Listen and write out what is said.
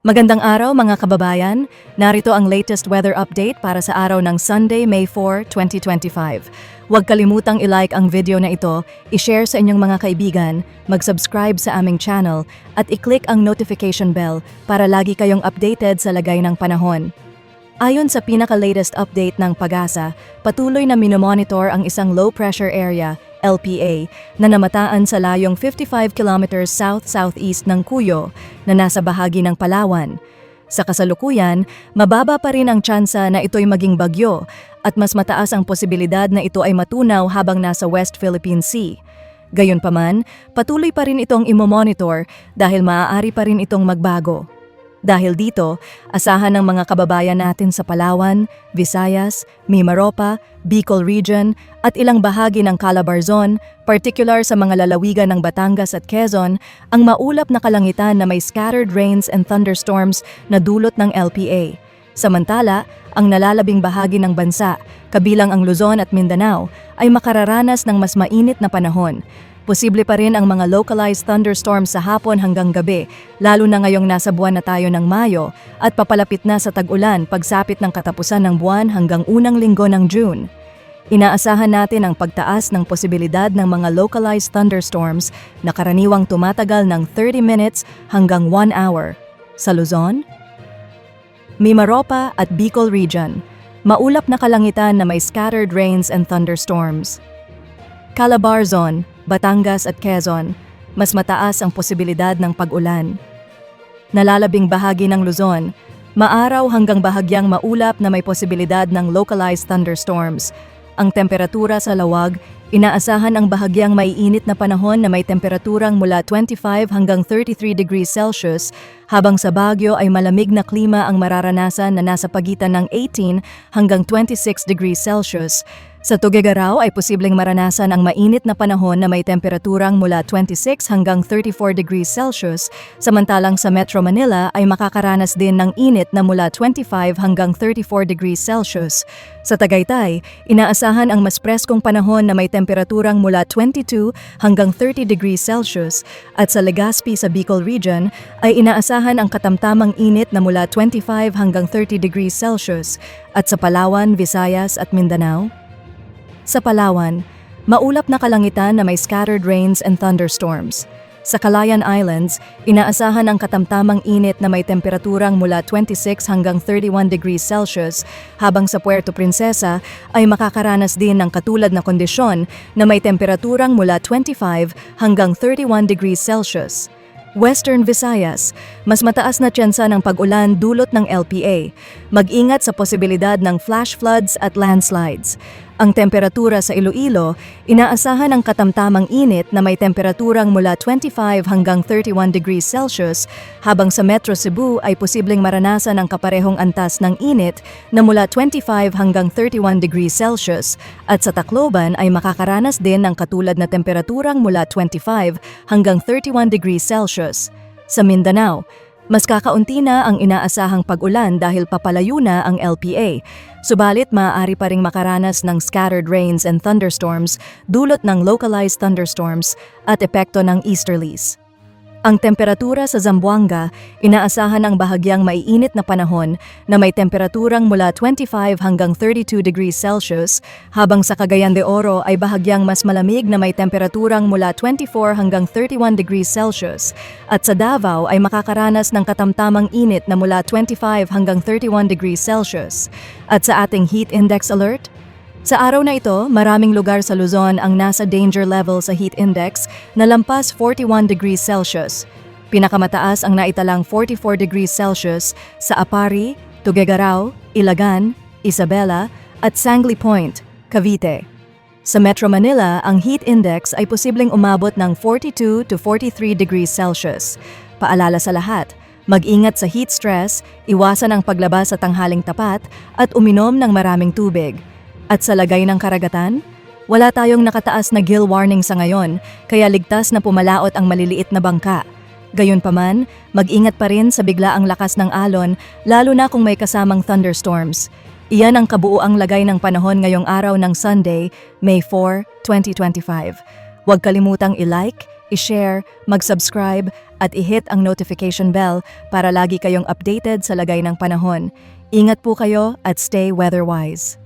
Magandang araw mga kababayan. Narito ang latest weather update para sa araw ng Sunday, May 4, 2025. Huwag kalimutang i-like ang video na ito, i-share sa inyong mga kaibigan, mag-subscribe sa aming channel, at i-click ang notification bell para lagi kayong updated sa lagay ng panahon. Ayon sa pinaka-latest update ng PAGASA, patuloy na minomonitor ang isang low-pressure area, LPA, na namataan sa layong 55 kilometers south-southeast ng Cuyo na nasa bahagi ng Palawan. Sa kasalukuyan, mababa pa rin ang tsansa na ito'y maging bagyo at mas mataas ang posibilidad na ito ay matunaw habang nasa West Philippine Sea. Gayunpaman, patuloy pa rin itong imomonitor dahil maaari pa rin itong magbago. Dahil dito, asahan ng mga kababayan natin sa Palawan, Visayas, Mimaropa, Bicol Region at ilang bahagi ng Calabarzon, particular sa mga lalawigan ng Batangas at Quezon, ang maulap na kalangitan na may scattered rains and thunderstorms na dulot ng LPA. Samantala, ang nalalabing bahagi ng bansa, kabilang ang Luzon at Mindanao, ay makararanas ng mas mainit na panahon. Posible pa rin ang mga localized thunderstorms sa hapon hanggang gabi, lalo na ngayong nasa buwan na tayo ng Mayo at papalapit na sa tag-ulan pagsapit ng katapusan ng buwan hanggang unang linggo ng June. Inaasahan natin ang pagtaas ng posibilidad ng mga localized thunderstorms na karaniwang tumatagal ng 30 minutes hanggang 1 hour. Sa Luzon, Mimaropa at Bicol Region, maulap na kalangitan na may scattered rains and thunderstorms. Calabarzon, Batangas at Quezon, mas mataas ang posibilidad ng pag-ulan. Nalalabing bahagi ng Luzon, maaraw hanggang bahagyang maulap na may posibilidad ng localized thunderstorms. Ang temperatura sa lawag, inaasahan ang bahagyang maiinit na panahon na may temperaturang mula 25 hanggang 33 degrees Celsius, habang sa Baguio ay malamig na klima ang mararanasan na nasa pagitan ng 18 hanggang 26 degrees Celsius. Sa Tuguegarao ay posibleng maranasan ang mainit na panahon na may temperaturang mula 26 hanggang 34 degrees Celsius, samantalang sa Metro Manila ay makakaranas din ng init na mula 25 hanggang 34 degrees Celsius. Sa Tagaytay, inaasahan ang mas preskong panahon na may temperaturang mula 22 hanggang 30 degrees Celsius at sa Legazpi sa Bicol Region ay inaasahan ang katamtamang init na mula 25 hanggang 30 degrees Celsius at sa Palawan, Visayas at Mindanao sa Palawan, maulap na kalangitan na may scattered rains and thunderstorms. Sa Calayan Islands, inaasahan ang katamtamang init na may temperaturang mula 26 hanggang 31 degrees Celsius, habang sa Puerto Princesa ay makakaranas din ng katulad na kondisyon na may temperaturang mula 25 hanggang 31 degrees Celsius. Western Visayas, mas mataas na tsansa ng pag-ulan dulot ng LPA. Mag-ingat sa posibilidad ng flash floods at landslides. Ang temperatura sa Iloilo, inaasahan ang katamtamang init na may temperaturang mula 25 hanggang 31 degrees Celsius, habang sa Metro Cebu ay posibleng maranasan ang kaparehong antas ng init na mula 25 hanggang 31 degrees Celsius, at sa Tacloban ay makakaranas din ng katulad na temperaturang mula 25 hanggang 31 degrees Celsius. Sa Mindanao, mas kakaunti na ang inaasahang pag-ulan dahil papalayo na ang LPA. Subalit maaari pa ring makaranas ng scattered rains and thunderstorms dulot ng localized thunderstorms at epekto ng easterlies. Ang temperatura sa Zamboanga, inaasahan ang bahagyang maiinit na panahon na may temperaturang mula 25 hanggang 32 degrees Celsius, habang sa Cagayan de Oro ay bahagyang mas malamig na may temperaturang mula 24 hanggang 31 degrees Celsius, at sa Davao ay makakaranas ng katamtamang init na mula 25 hanggang 31 degrees Celsius. At sa ating heat index alert, sa araw na ito, maraming lugar sa Luzon ang nasa danger level sa heat index na lampas 41 degrees Celsius. Pinakamataas ang naitalang 44 degrees Celsius sa Apari, Tuguegarao, Ilagan, Isabela at Sangley Point, Cavite. Sa Metro Manila, ang heat index ay posibleng umabot ng 42 to 43 degrees Celsius. Paalala sa lahat, mag-ingat sa heat stress, iwasan ang paglabas sa tanghaling tapat at uminom ng maraming tubig. At sa lagay ng karagatan, wala tayong nakataas na gill warning sa ngayon, kaya ligtas na pumalaot ang maliliit na bangka. Gayunpaman, mag-ingat pa rin sa biglaang lakas ng alon, lalo na kung may kasamang thunderstorms. Iyan ang kabuuang lagay ng panahon ngayong araw ng Sunday, May 4, 2025. Huwag kalimutang i-like, i-share, mag-subscribe at i-hit ang notification bell para lagi kayong updated sa lagay ng panahon. Ingat po kayo at stay weatherwise.